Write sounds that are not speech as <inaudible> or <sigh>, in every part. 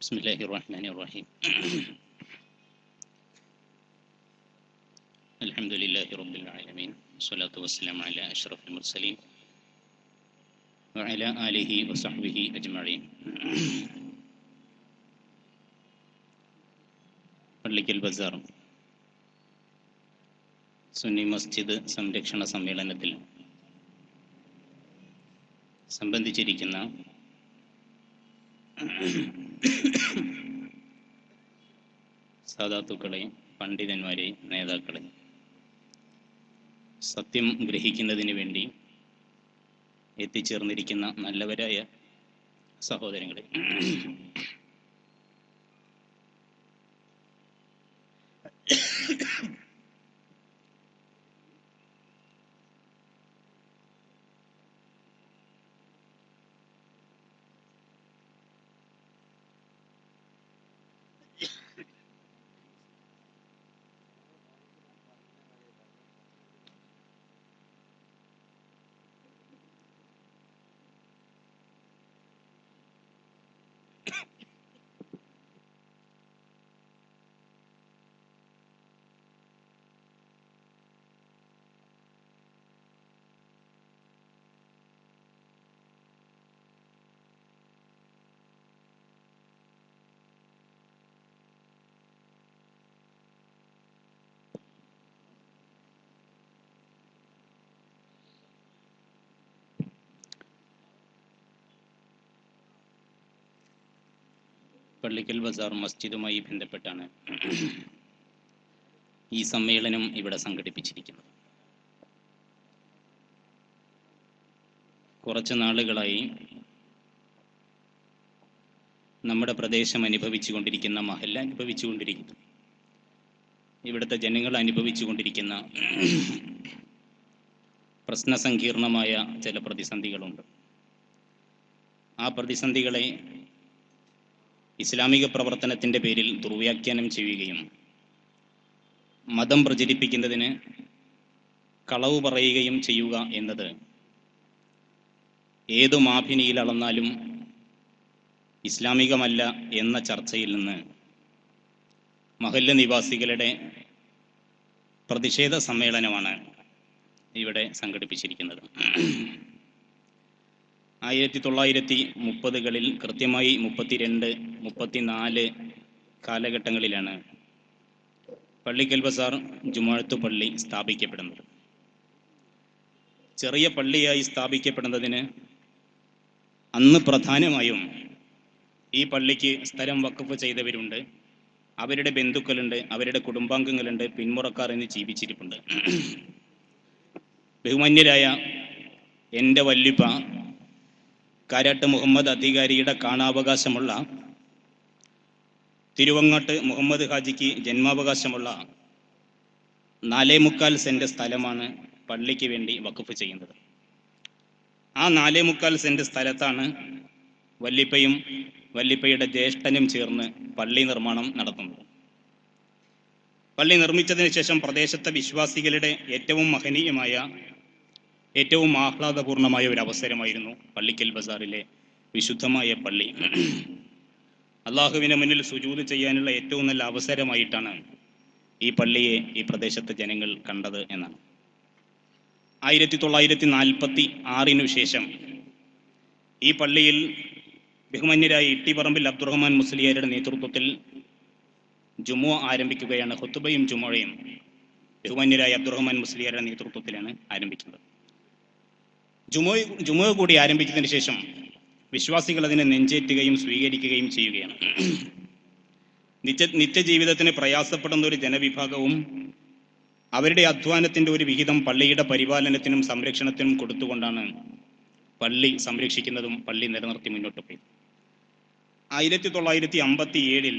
بسم الله الرحمن الرحيم <clears throat> الحمد لله رب العالمين والصلاة والسلام على أشرف المرسلين وعلى آله وصحبه أجمعين <clears throat> പള്ളിക്കൽ ബസാർ സുന്നി മസ്ജിദ് സംരക്ഷണ സമ്മേളനത്തിൽ സംബന്ധിച്ചിരിക്കുന്ന <clears throat> സാധാത്തുക്കളെ പണ്ഡിതന്മാരെ നേതാക്കളെ സത്യം ഗ്രഹിക്കുന്നതിന് വേണ്ടി എത്തിച്ചേർന്നിരിക്കുന്ന നല്ലവരായ സഹോദരങ്ങളെ പള്ളിക്കൽ ബസാർ മസ്ജിദുമായി ബന്ധപ്പെട്ടാണ് ഈ സമ്മേളനം ഇവിടെ സംഘടിപ്പിച്ചിരിക്കുന്നത്. കുറച്ച് നാളുകളായി നമ്മുടെ പ്രദേശം അനുഭവിച്ചു കൊണ്ടിരിക്കുന്ന മഹല്ല അനുഭവിച്ചു കൊണ്ടിരിക്കുന്നു. ഇവിടുത്തെ ജനങ്ങൾ അനുഭവിച്ചു കൊണ്ടിരിക്കുന്ന പ്രശ്നസങ്കീർണമായ ചില പ്രതിസന്ധികളുണ്ട്. ആ പ്രതിസന്ധികളെ ഇസ്ലാമിക പ്രവർത്തനത്തിന്റെ പേരിൽ ദുർവ്യാഖ്യാനം ചെയ്യുകയും മതം പ്രചരിപ്പിക്കുന്നതിന് കളവ് പറയുകയും ചെയ്യുക എന്നത് ഏതു മാഭിനിയിൽ അളന്നാലും ഇസ്ലാമികമല്ല എന്ന ചർച്ചയിൽ നിന്ന് മഹല്ല നിവാസികളുടെ പ്രതിഷേധ സമ്മേളനമാണ് ഇവിടെ സംഘടിപ്പിച്ചിരിക്കുന്നത്. ആയിരത്തി തൊള്ളായിരത്തി മുപ്പതുകളിൽ കൃത്യമായി മുപ്പത്തിരണ്ട് മുപ്പത്തിനാല് കാലഘട്ടങ്ങളിലാണ് പള്ളിക്കൽ ബസാർ ജുമാഴത്തു പള്ളി സ്ഥാപിക്കപ്പെടുന്നത്. ചെറിയ പള്ളിയായി സ്ഥാപിക്കപ്പെടുന്നതിന് അന്ന് പ്രധാനമായും ഈ പള്ളിക്ക് സ്ഥലം വക്കഫ് ചെയ്തവരുണ്ട്. അവരുടെ ബന്ധുക്കളുണ്ട് അവരുടെ കുടുംബാംഗങ്ങളുണ്ട് പിന്മുറക്കാർ എന്ന് ജീവിച്ചിരിപ്പുണ്ട്. ബഹുമാന്യരായ എന്റെ വല്ലിപ്പ കാരാട്ട് മുഹമ്മദ് അധികാരിയുടെ കാണാവകാശമുള്ള തിരുവങ്ങാട്ട് മുഹമ്മദ് ഹാജിക്ക് ജന്മാവകാശമുള്ള നാലേ മുക്കാൽ സെന്റ് സ്ഥലമാണ് പള്ളിക്ക് വേണ്ടി വഖഫ് ചെയ്യുന്നത്. ആ നാലേ മുക്കാൽ സെന്റ് സ്ഥലത്താണ് വല്ലിപ്പയും വല്ലിപ്പയുടെ ജ്യേഷ്ഠനും ചേർന്ന് പള്ളി നിർമ്മാണം നടത്തുന്നത്. പള്ളി നിർമ്മിച്ചതിന് ശേഷം പ്രദേശത്തെ വിശ്വാസികളുടെ ഏറ്റവും മഹനീയമായ ഏറ്റവും ആഹ്ലാദപൂർണമായ ഒരു അവസരമായിരുന്നു പള്ളിക്കൽ ബസാറിലെ വിശുദ്ധമായ പള്ളി. അള്ളാഹുവിന് മുന്നിൽ സുജൂത് ചെയ്യാനുള്ള ഏറ്റവും നല്ല അവസരമായിട്ടാണ് ഈ പള്ളിയെ ഈ പ്രദേശത്തെ ജനങ്ങൾ കണ്ടത് എന്നാണ്. ആയിരത്തി തൊള്ളായിരത്തി നാൽപ്പത്തി ആറിനു ശേഷം ഈ പള്ളിയിൽ ബഹുമാന്യരായ ഇട്ടിപ്പറമ്പിൽ അബ്ദുറഹ്മാൻ മുസ്ലിയാരുടെ നേതൃത്വത്തിൽ ജുമോ ആരംഭിക്കുകയാണ് ഹുത്തുബയും ജുമോഴയും ബഹുമാന്യരായ അബ്ദുറഹ്മാൻ മുസ്ലിയാരുടെ നേതൃത്വത്തിലാണ് ആരംഭിക്കുന്നത്. ജുമോ ജുമോ കൂടി ആരംഭിച്ചതിന് ശേഷം വിശ്വാസികൾ അതിനെ നെഞ്ചേറ്റുകയും സ്വീകരിക്കുകയും ചെയ്യുകയാണ്. നിത്യ നിത്യജീവിതത്തിന് പ്രയാസപ്പെടുന്ന ഒരു ജനവിഭാഗവും അവരുടെ അധ്വാനത്തിന്റെ ഒരു വിഹിതം പള്ളിയുടെ പരിപാലനത്തിനും സംരക്ഷണത്തിനും കൊടുത്തുകൊണ്ടാണ് പള്ളി സംരക്ഷിക്കുന്നതും പള്ളി നിലനിർത്തി മുന്നോട്ട് പോയി. ആയിരത്തി തൊള്ളായിരത്തി അമ്പത്തി ഏഴിൽ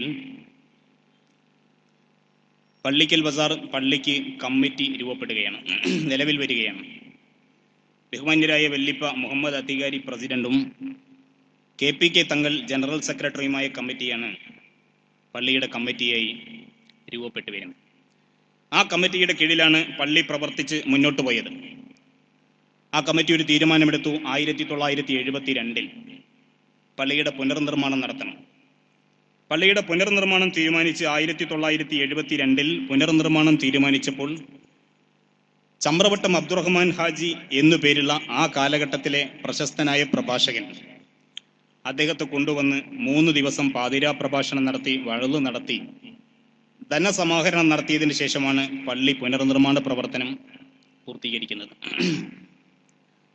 പള്ളിക്കൽ ബസാർ പള്ളിക്ക് കമ്മിറ്റി രൂപപ്പെടുകയാണ്. നിലവിൽ വരികയാണ്. ബഹുമാന്യരായ വെല്ലിപ്പ മുഹമ്മദ് അധികാരി പ്രസിഡന്റും K P K Thangal general സെക്രട്ടറിയുമായ കമ്മിറ്റിയാണ് പള്ളിയുടെ കമ്മിറ്റിയായി രൂപപ്പെട്ടു വരുന്നത്. ആ കമ്മിറ്റിയുടെ കീഴിലാണ് പള്ളി പ്രവർത്തിച്ച് മുന്നോട്ട് പോയത്. ആ കമ്മിറ്റി ഒരു തീരുമാനമെടുത്തു ആയിരത്തി തൊള്ളായിരത്തി എഴുപത്തി രണ്ടിൽ പള്ളിയുടെ പുനർനിർമ്മാണം നടത്തണം. പള്ളിയുടെ പുനർനിർമ്മാണം തീരുമാനിച്ച് ആയിരത്തി തൊള്ളായിരത്തി എഴുപത്തി രണ്ടിൽ പുനർനിർമ്മാണം തീരുമാനിച്ചപ്പോൾ ചമ്രവട്ടം അബ്ദുറഹ്മാൻ ഹാജി എന്നു പേരുള്ള ആ കാലഘട്ടത്തിലെ പ്രശസ്തനായ പ്രഭാഷകൻ. അദ്ദേഹത്തെ കൊണ്ടുവന്ന് മൂന്ന് ദിവസം പാതിരാ പ്രഭാഷണം നടത്തി വഴലു നടത്തി. ധനസമാഹരണം നടത്തിയതിനു ശേഷമാണ് പള്ളി പുനർനിർമ്മാണ പ്രവർത്തനം പൂർത്തീകരിക്കുന്നത്.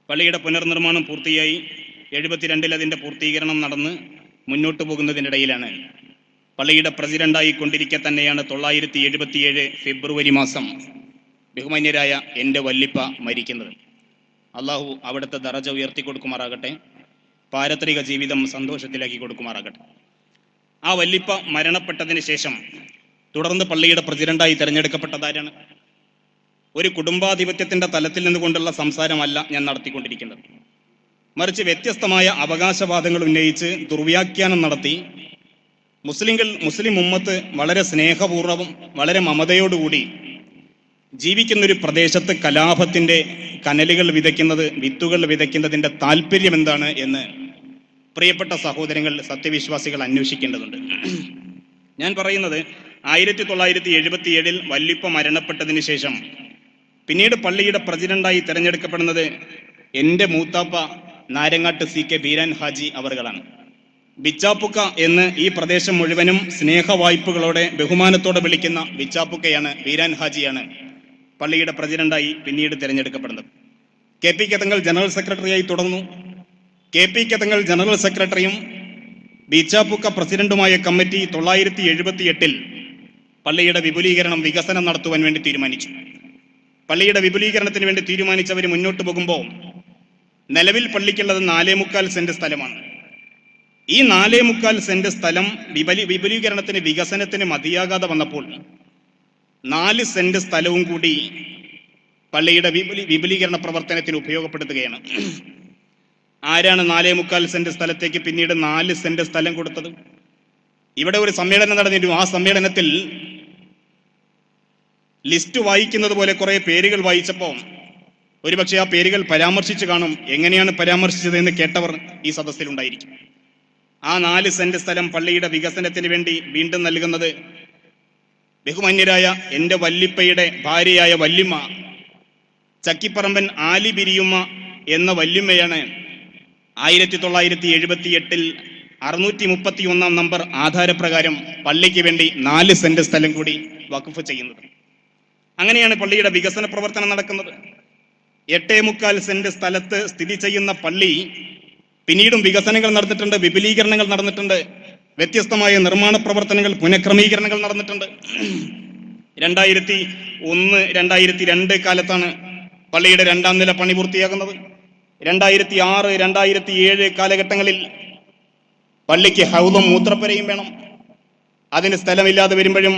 പള്ളിയുടെ പുനർനിർമ്മാണം പൂർത്തിയായി എഴുപത്തിരണ്ടിൽ അതിന്റെ പൂർത്തീകരണം നടന്ന് മുന്നോട്ട് പോകുന്നതിനിടയിലാണ്. പള്ളിയുടെ പ്രസിഡന്റായി കൊണ്ടിരിക്കെ തന്നെയാണ് തൊള്ളായിരത്തി എഴുപത്തിയേഴ് ഫെബ്രുവരി മാസം ബഹുമാന്യരായ എന്റെ വല്ലിപ്പ മരിക്കുന്നത്. അള്ളാഹു അവിടുത്തെ ദറജ ഉയർത്തി കൊടുക്കുമാറാകട്ടെ പാരത്രിക ജീവിതം സന്തോഷത്തിലാക്കി കൊടുക്കുമാറാകട്ടെ. ആ വല്ലിപ്പ മരണപ്പെട്ടതിന് ശേഷം തുടർന്ന് പള്ളിയുടെ പ്രസിഡന്റായി തിരഞ്ഞെടുക്കപ്പെട്ടതാരാണ് ഒരു കുടുംബാധിപത്യത്തിന്റെ തലത്തിൽ നിന്നുകൊണ്ടുള്ള സംസാരമല്ല ഞാൻ നടത്തിക്കൊണ്ടിരിക്കുന്നത്. മറിച്ച് വ്യത്യസ്തമായ അവകാശവാദങ്ങൾ ഉന്നയിച്ച് ദുർവ്യാഖ്യാനം നടത്തി മുസ്ലിങ്ങൾ മുസ്ലിം ഉമ്മത്ത് വളരെ സ്നേഹപൂർവം വളരെ മമതയോടുകൂടി ജീവിക്കുന്ന ഒരു പ്രദേശത്ത് കലാപത്തിന്റെ കനലുകൾ വിതയ്ക്കുന്നത് വിത്തുകൾ വിതയ്ക്കുന്നതിന്റെ താല്പര്യം എന്താണ് എന്ന് പ്രിയപ്പെട്ട സഹോദരങ്ങൾ സത്യവിശ്വാസികൾ അന്വേഷിക്കേണ്ടതുണ്ട്. ഞാൻ പറയുന്നത് ആയിരത്തി തൊള്ളായിരത്തി എഴുപത്തി ഏഴിൽ വല്ലിപ്പ മരണപ്പെട്ടതിന് ശേഷം. പിന്നീട് പള്ളിയുടെ പ്രസിഡന്റായി തിരഞ്ഞെടുക്കപ്പെടുന്നത് എന്റെ മൂത്താപ്പ നാരങ്ങാട്ട് സി കെ ബീരാൻ ഹാജി അവറുകളാണ് ബിച്ചാപ്പുക്ക എന്ന് ഈ പ്രദേശം മുഴുവനും സ്നേഹവായ്പകളോടെ ബഹുമാനത്തോടെ വിളിക്കുന്ന ബിച്ചാപ്പുക്കയാണ് ബീരാൻ ഹാജിയാണ്. പള്ളിയുടെ പ്രസിഡന്റായി പിന്നീട് തിരഞ്ഞെടുക്കപ്പെടുന്നത്. കെ പി കെതങ്ങൾ ജനറൽ സെക്രട്ടറിയായി തുടർന്നു. കെ പി കെതങ്ങൾ ജനറൽ സെക്രട്ടറിയും ബീച്ചാപ്പുക്ക പ്രസിഡന്റുമായ കമ്മിറ്റി തൊള്ളായിരത്തി എഴുപത്തി എട്ടിൽ പള്ളിയുടെ വിപുലീകരണം വികസനം നടത്തുവാൻ വേണ്ടി തീരുമാനിച്ചു. പള്ളിയുടെ വിപുലീകരണത്തിന് വേണ്ടി തീരുമാനിച്ചവർ മുന്നോട്ട് പോകുമ്പോൾ നിലവിൽ പള്ളിക്കുള്ളത് നാലേ മുക്കാൽ സെന്റ് സ്ഥലമാണ്. ഈ നാലേ മുക്കാൽ സെന്റ് സ്ഥലം വിപുലി വിപുലീകരണത്തിന് വികസനത്തിന് മതിയാകാതെ വന്നപ്പോൾ നാല് സെന്റ് സ്ഥലവും കൂടി പള്ളിയുടെ വിപുലി വിപുലീകരണ പ്രവർത്തനത്തിന് ഉപയോഗപ്പെടുത്തുകയാണ്. ആരാണ് നാലേ മുക്കാൽ സെന്റ് സ്ഥലത്തേക്ക് പിന്നീട് നാല് സെന്റ് സ്ഥലം കൊടുത്തത്? ഇവിടെ ഒരു സമ്മേളനം നടന്നിരുന്നു. ആ സമ്മേളനത്തിൽ ലിസ്റ്റ് വായിക്കുന്നത് പോലെ കുറെ പേരുകൾ വായിച്ചപ്പോൾ ഒരുപക്ഷെ ആ പേരുകൾ പരാമർശിച്ചു കാണും. എങ്ങനെയാണ് പരാമർശിച്ചത് എന്ന് കേട്ടവർ ഈ സദസ്സിലുണ്ടായിരിക്കും. ആ നാല് സെന്റ് സ്ഥലം പള്ളിയുടെ വികസനത്തിന് വേണ്ടി വീണ്ടും നൽകുന്നത് ബഹുമാന്യരായ എന്റെ വല്ലിപ്പയുടെ ഭാര്യയായ വല്ലിമ്മ ചക്കിപ്പറമ്പൻ ആലി ബിരിയുമ്മ എന്ന വല്ലിമ്മയാണ് ആയിരത്തി തൊള്ളായിരത്തി എഴുപത്തി എട്ടിൽ അറുന്നൂറ്റി മുപ്പത്തി ഒന്നാം നമ്പർ ആധാരപ്രകാരം പള്ളിക്ക് വേണ്ടി നാല് സെന്റ് സ്ഥലം കൂടി വഖഫ് ചെയ്യുന്നത്. അങ്ങനെയാണ് പള്ളിയുടെ വികസന പ്രവർത്തനം നടക്കുന്നത്. എട്ടേ മുക്കാൽ സെന്റ് സ്ഥലത്ത് സ്ഥിതി ചെയ്യുന്ന പള്ളി പിന്നീടും വികസനങ്ങൾ നടന്നിട്ടുണ്ട് വിപുലീകരണങ്ങൾ നടന്നിട്ടുണ്ട്. വ്യത്യസ്തമായ നിർമ്മാണ പ്രവർത്തനങ്ങൾ പുനഃക്രമീകരണങ്ങൾ നടന്നിട്ടുണ്ട്. രണ്ടായിരത്തി ഒന്ന് രണ്ടായിരത്തി രണ്ട് കാലത്താണ് പള്ളിയുടെ രണ്ടാം നില പണി പൂർത്തിയാകുന്നത്. രണ്ടായിരത്തി ആറ് രണ്ടായിരത്തി ഏഴ് കാലഘട്ടങ്ങളിൽ പള്ളിക്ക് ഹൗദം മൂത്രപ്പരയും വേണം. അതിന് സ്ഥലമില്ലാതെ വരുമ്പോഴും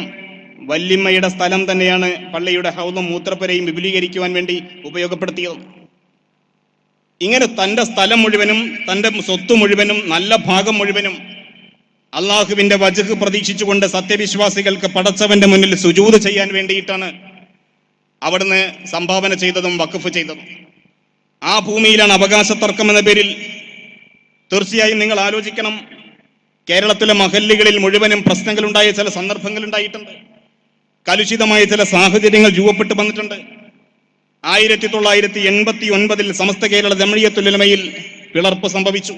വല്യമ്മയുടെ സ്ഥലം തന്നെയാണ് പള്ളിയുടെ ഹൗദം മൂത്രപ്പരയും വിപുലീകരിക്കുവാൻ വേണ്ടി ഉപയോഗപ്പെടുത്തിയത്. ഇങ്ങനെ തന്റെ സ്ഥലം മുഴുവനും തന്റെ സ്വത്ത് മുഴുവനും നല്ല ഭാഗം മുഴുവനും അള്ളാഹുവിന്റെ വജഹ് പ്രതീക്ഷിച്ചുകൊണ്ട് സത്യവിശ്വാസികൾക്ക് പടച്ചവന്റെ മുന്നിൽ സുജൂത് ചെയ്യാൻ വേണ്ടിയിട്ടാണ് അവിടുന്ന് സംഭാവന ചെയ്തതും വഖഫ് ചെയ്തതും. ആ ഭൂമിയിലാണ് അവകാശ തർക്കം എന്ന പേരിൽ തീർച്ചയായും നിങ്ങൾ ആലോചിക്കണം. കേരളത്തിലെ മഹല്ലുകളിൽ മുഴുവനും പ്രശ്നങ്ങൾ പ്രശ്നങ്ങളുണ്ടായ ചില സന്ദർഭങ്ങൾ ഉണ്ടായിട്ടുണ്ട് കലുഷിതമായ ചില സാഹചര്യങ്ങൾ രൂപപ്പെട്ടു വന്നിട്ടുണ്ട്. ആയിരത്തി തൊള്ളായിരത്തി എൺപത്തി ഒൻപതിൽ സമസ്ത കേരള ജമഴിയത്തുലമയിൽ പിളർപ്പ് സംഭവിച്ചു.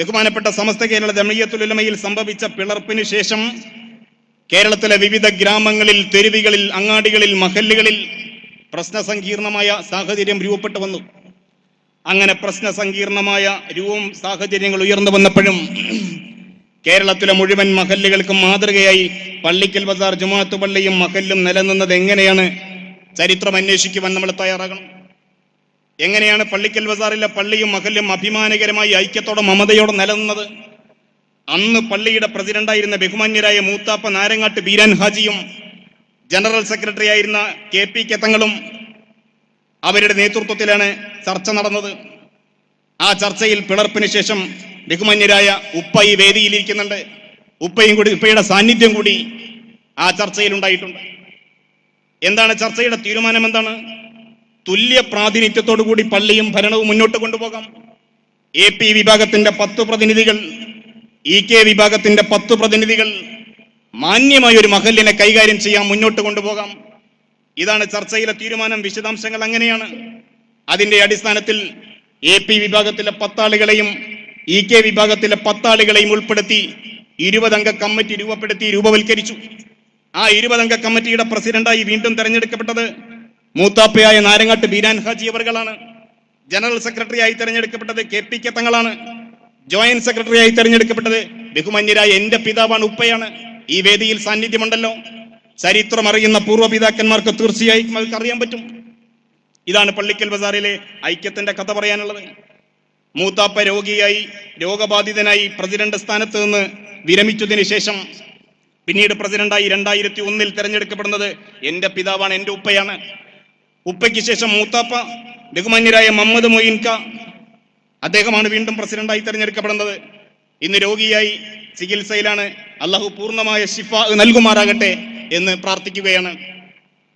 ബഹുമാനപ്പെട്ട സമസ്ത കേരള ജമീയത്തുലമയിൽ സംഭവിച്ച പിളർപ്പിന് ശേഷം കേരളത്തിലെ വിവിധ ഗ്രാമങ്ങളിൽ തെരുവികളിൽ അങ്ങാടികളിൽ മഹല്ലുകളിൽ പ്രശ്ന സങ്കീർണമായ സാഹചര്യം രൂപപ്പെട്ടു വന്നു. അങ്ങനെ പ്രശ്ന സങ്കീർണമായ രൂപം സാഹചര്യങ്ങൾ ഉയർന്നു വന്നപ്പോഴും കേരളത്തിലെ മുഴുവൻ മഹല്ലുകൾക്കും മാതൃകയായി പള്ളിക്കൽ ബസാർ ജുമാത്തു പള്ളിയും മഹല്ലും നിലനിന്നത് എങ്ങനെയാണ്? ചരിത്രം അന്വേഷിക്കുവാൻ നമ്മൾ തയ്യാറാകണം. എങ്ങനെയാണ് പള്ളിക്കൽ ബസാറിലെ പള്ളിയും മഹല്ലും അഭിമാനകരമായി ഐക്യത്തോടെ മമതയോടെ നിലനിന്നത്? അന്ന് പള്ളിയുടെ പ്രസിഡന്റായിരുന്ന ബഹുമാന്യരായ മൂത്താപ്പ നാരങ്ങാട്ട് ബീരാൻ ഹാജിയും ജനറൽ സെക്രട്ടറി ആയിരുന്ന കെ പി കെത്തങ്ങളും അവരുടെ നേതൃത്വത്തിലാണ് ചർച്ച നടന്നത്. ആ ചർച്ചയിൽ പിളർപ്പിന് ശേഷം ബഹുമാന്യരായ ഉപ്പ ഈ വേദിയിലിരിക്കുന്നുണ്ട്. ഉപ്പയും കൂടി ഉപ്പയുടെ സാന്നിധ്യം കൂടി ആ ചർച്ചയിൽ ഉണ്ടായിട്ടുണ്ട്. എന്താണ് ചർച്ചയുടെ തീരുമാനം എന്താണ് തുല്യ പ്രാതിനിധ്യത്തോടു കൂടി പള്ളിയും ഭരണവും മുന്നോട്ട് കൊണ്ടുപോകാം. എ പി വിഭാഗത്തിന്റെ പത്ത് പ്രതിനിധികൾ ഇ കെ വിഭാഗത്തിന്റെ പത്ത് പ്രതിനിധികൾ മാന്യമായ ഒരു മഹലിനെ കൈകാര്യം ചെയ്യാൻ മുന്നോട്ട് കൊണ്ടുപോകാം. ഇതാണ് ചർച്ചയിലെ തീരുമാനം. വിശദാംശങ്ങൾ അങ്ങനെയാണ്. അതിന്റെ അടിസ്ഥാനത്തിൽ എ പി വിഭാഗത്തിലെ പത്താളുകളെയും ഇ കെ വിഭാഗത്തിലെ പത്താളുകളെയും ഉൾപ്പെടുത്തി ഇരുപതംഗ കമ്മിറ്റി രൂപപ്പെടുത്തി രൂപവൽക്കരിച്ചു. ആ ഇരുപതംഗ കമ്മിറ്റിയുടെ പ്രസിഡന്റായി വീണ്ടും തെരഞ്ഞെടുക്കപ്പെട്ടത് മൂത്താപ്പയായ നാരങ്ങാട്ട് ബീരാൻ ഹാജി അവർകളാണ്. ജനറൽ സെക്രട്ടറിയായി തെരഞ്ഞെടുക്കപ്പെട്ടത് കെ പി കെ തങ്ങളാണ്. ജോയിന്റ് സെക്രട്ടറി ആയി തെരഞ്ഞെടുക്കപ്പെട്ടത് ബഹുമന്യരായ എന്റെ പിതാവാണ് ഉപ്പയാണ്. ഈ വേദിയിൽ സാന്നിധ്യമുണ്ടല്ലോ. ചരിത്രം അറിയുന്ന പൂർവപിതാക്കന്മാർക്ക് തീർച്ചയായും അവർക്ക് അറിയാൻ പറ്റും. ഇതാണ് പള്ളിക്കൽ ബസാറിലെ ഐക്യത്തിന്റെ കഥ പറയാനുള്ളത്. മൂത്താപ്പ രോഗിയായി രോഗബാധിതനായി പ്രസിഡന്റ് സ്ഥാനത്ത് നിന്ന് വിരമിച്ചതിന് ശേഷം പിന്നീട് പ്രസിഡന്റായി രണ്ടായിരത്തി ഒന്നിൽ തെരഞ്ഞെടുക്കപ്പെടുന്നത് എന്റെ പിതാവാണ് എന്റെ ഉപ്പയാണ്. ഉപ്പയ്ക്ക് ശേഷം മൂത്താപ്പ ബഹുമാന്യരായ മുഹമ്മദ് മൊയ്ൻക അദ്ദേഹമാണ് വീണ്ടും പ്രസിഡന്റായി തെരഞ്ഞെടുക്കപ്പെടുന്നത്. ഇന്ന് രോഗിയായി ചികിത്സയിലാണ് അള്ളാഹു പൂർണമായ ശിഫ നൽകുമാറാകട്ടെ എന്ന് പ്രാർത്ഥിക്കുകയാണ്.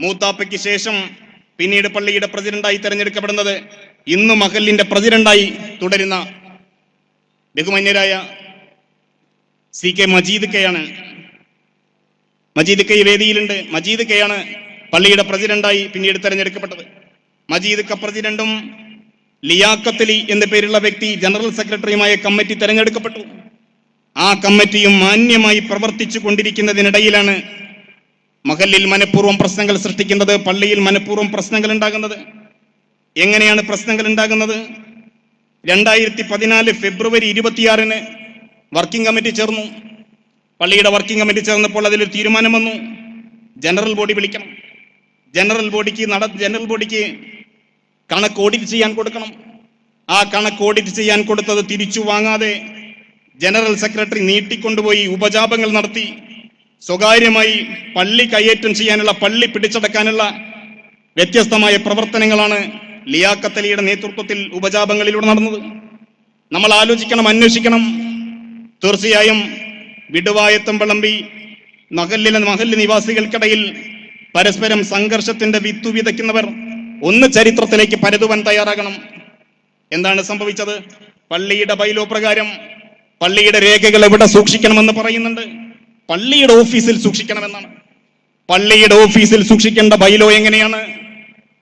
മൂത്താപ്പയ്ക്ക് ശേഷം പിന്നീട് പള്ളിയുടെ പ്രസിഡന്റായി തെരഞ്ഞെടുക്കപ്പെടുന്നത് ഇന്ന് മഹലിന്റെ പ്രസിഡന്റായി തുടരുന്ന ബഹുമാന്യരായ സി കെ മജീദ് കെയാണ്. മജീദ് കെ വേദിയിലുണ്ട്. മജീദ് കെയാണ് പള്ളിയുടെ പ്രസിഡന്റായി പിന്നീട് തെരഞ്ഞെടുക്കപ്പെട്ടത്. മജീദ് ക പ്രസിഡന്റും ലിയാക്കത്തലി എന്ന പേരുള്ള വ്യക്തി ജനറൽ സെക്രട്ടറിയുമായ കമ്മിറ്റി തെരഞ്ഞെടുക്കപ്പെട്ടു. ആ കമ്മിറ്റിയും മാന്യമായി പ്രവർത്തിച്ചു കൊണ്ടിരിക്കുന്നതിനിടയിലാണ് മഹലിൽ മനഃപൂർവം പ്രശ്നങ്ങൾ സൃഷ്ടിക്കുന്നത് പള്ളിയിൽ മനഃപൂർവം പ്രശ്നങ്ങൾ ഉണ്ടാകുന്നത്. എങ്ങനെയാണ് പ്രശ്നങ്ങൾ ഉണ്ടാകുന്നത്? രണ്ടായിരത്തി പതിനാല് ഫെബ്രുവരി ഇരുപത്തിയാറിന് വർക്കിംഗ് കമ്മിറ്റി ചേർന്നു. പള്ളിയുടെ വർക്കിംഗ് കമ്മിറ്റി ചേർന്നപ്പോൾ അതിലൊരു തീരുമാനം വന്നു. ജനറൽ ബോഡി വിളിക്കണം. ജനറൽ ബോഡിക്ക് നട ജനറൽ ബോഡിക്ക് കണക്ക് ഓഡിറ്റ് ചെയ്യാൻ കൊടുക്കണം. ആ കണക്ക് ഓഡിറ്റ് ചെയ്യാൻ കൊടുത്തത് തിരിച്ചു വാങ്ങാതെ ജനറൽ സെക്രട്ടറി നീട്ടിക്കൊണ്ടുപോയി ഉപജാപങ്ങൾ നടത്തി. സ്വകാര്യമായി പള്ളി കയ്യേറ്റം ചെയ്യാനുള്ള പള്ളി പിടിച്ചടക്കാനുള്ള വ്യത്യസ്തമായ പ്രവർത്തനങ്ങളാണ് ലിയാക്കത്തലിയുടെ നേതൃത്വത്തിൽ ഉപജാപങ്ങളിലൂടെ നടന്നത്. നമ്മൾ ആലോചിക്കണം അന്വേഷിക്കണം. തീർച്ചയായും വിടുവായത്തം വിളമ്പി മഹല്ലിലെ മഹല്ല് നിവാസികൾക്കിടയിൽ പരസ്പരം സംഘർഷത്തിന്റെ വിത്തു വിതയ്ക്കുന്നവർ ഒന്ന് ചരിത്രത്തിലേക്ക് പരതുവാൻ തയ്യാറാകണം. എന്താണ് സംഭവിച്ചത്? പള്ളിയുടെ ബൈലോ പ്രകാരം പള്ളിയുടെ രേഖകൾ എവിടെ സൂക്ഷിക്കണമെന്ന് പറയുന്നുണ്ട്? പള്ളിയുടെ ഓഫീസിൽ സൂക്ഷിക്കണമെന്നാണ്. പള്ളിയുടെ ഓഫീസിൽ സൂക്ഷിക്കേണ്ട ബൈലോ എങ്ങനെയാണ്?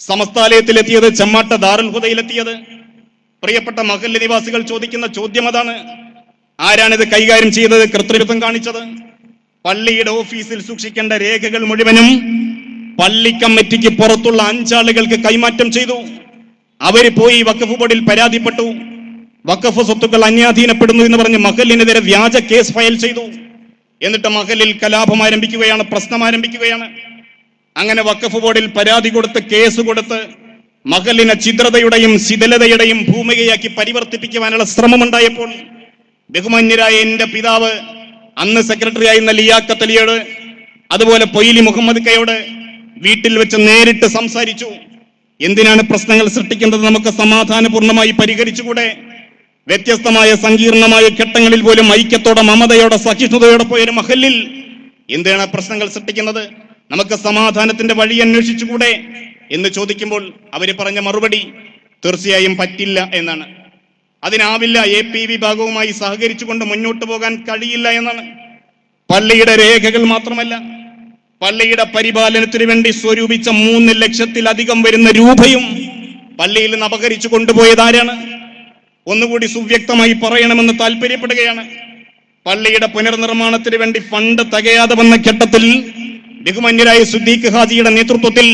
സമസ്താലയത്തിലെത്തിയത് ചെമ്മാട്ട ദാറുൽ ഹുദയിലെത്തിയത്. പ്രിയപ്പെട്ട മഹല്ല നിവാസികൾ ചോദിക്കുന്ന ചോദ്യം അതാണ്. ആരാണിത് കൈകാര്യം ചെയ്തത്? കൃത്രിമത്വം കാണിച്ചത്. പള്ളിയുടെ ഓഫീസിൽ സൂക്ഷിക്കേണ്ട രേഖകൾ മുഴുവനും പള്ളി കമ്മിറ്റിക്ക് പുറത്തുള്ള അഞ്ചാളുകൾക്ക് കൈമാറ്റം ചെയ്തു. അവർ പോയി വഖഫ് ബോർഡിൽ പരാതിപ്പെട്ടു. വഖഫ് സ്വത്തുക്കൾ അന്യാധീനപ്പെടുന്നു എന്ന് പറഞ്ഞ് മഹലിനെതിരെ വ്യാജ കേസ് ഫയൽ ചെയ്തു. എന്നിട്ട് മഹലിൽ കലാപം ആരംഭിക്കുകയാണ് പ്രശ്നം ആരംഭിക്കുകയാണ്. അങ്ങനെ വഖഫ് ബോർഡിൽ പരാതി കൊടുത്ത് കേസ് കൊടുത്ത് മഹലിനെ ചിദ്രതയുടെയും ശിഥിലതയുടെയും ഭൂമികയാക്കി പരിവർത്തിപ്പിക്കുവാനുള്ള ശ്രമമുണ്ടായപ്പോൾ ബഹുമാന്യരായ എന്റെ പിതാവ് അന്ന് സെക്രട്ടറി ആയിരുന്ന ലിയാക്കത്തലിയോട് അതുപോലെ പൊയിലി മുഹമ്മദ് കയോട് വീട്ടിൽ വെച്ച് നേരിട്ട് സംസാരിച്ചു. എന്തിനാണ് പ്രശ്നങ്ങൾ സൃഷ്ടിക്കേണ്ടത് നമുക്ക് സമാധാനപൂർണമായി പരിഹരിച്ചുകൂടെ? വ്യത്യസ്തമായ സങ്കീർണമായ ഘട്ടങ്ങളിൽ പോലും ഐക്യത്തോടെ മമതയോടെ സഹിഷ്ണുതയോടെ പോയൊരു മഹലിൽ എന്തിനാണ് പ്രശ്നങ്ങൾ സൃഷ്ടിക്കുന്നത്? നമുക്ക് സമാധാനത്തിന്റെ വഴി അന്വേഷിച്ചുകൂടെ? എന്ന് ചോദിക്കുമ്പോൾ അവർ പറഞ്ഞ മറുപടി തീർച്ചയായും പറ്റില്ല എന്നാണ്. അതിനാവില്ല എ പി വിഭാഗവുമായി സഹകരിച്ചുകൊണ്ട് മുന്നോട്ട് പോകാൻ കഴിയില്ല എന്നാണ്. പള്ളിയുടെ രേഖകൾ മാത്രമല്ല പള്ളിയുടെ പരിപാലനത്തിന് വേണ്ടി സ്വരൂപിച്ച മൂന്ന് ലക്ഷത്തിലധികം വരുന്ന രൂപയും പള്ളിയിൽ നിന്ന് അപകരിച്ചു കൊണ്ടുപോയതാരാണ് ഒന്നുകൂടി സുവ്യക്തമായി പറയണമെന്ന് താല്പര്യപ്പെടുകയാണ്. പള്ളിയുടെ പുനർനിർമ്മാണത്തിന് വേണ്ടി ഫണ്ട് തികയാതെ വന്ന ഘട്ടത്തിൽ ബഹുമന്യരായ സുദ്ദീഖ് ഹാജിയുടെ നേതൃത്വത്തിൽ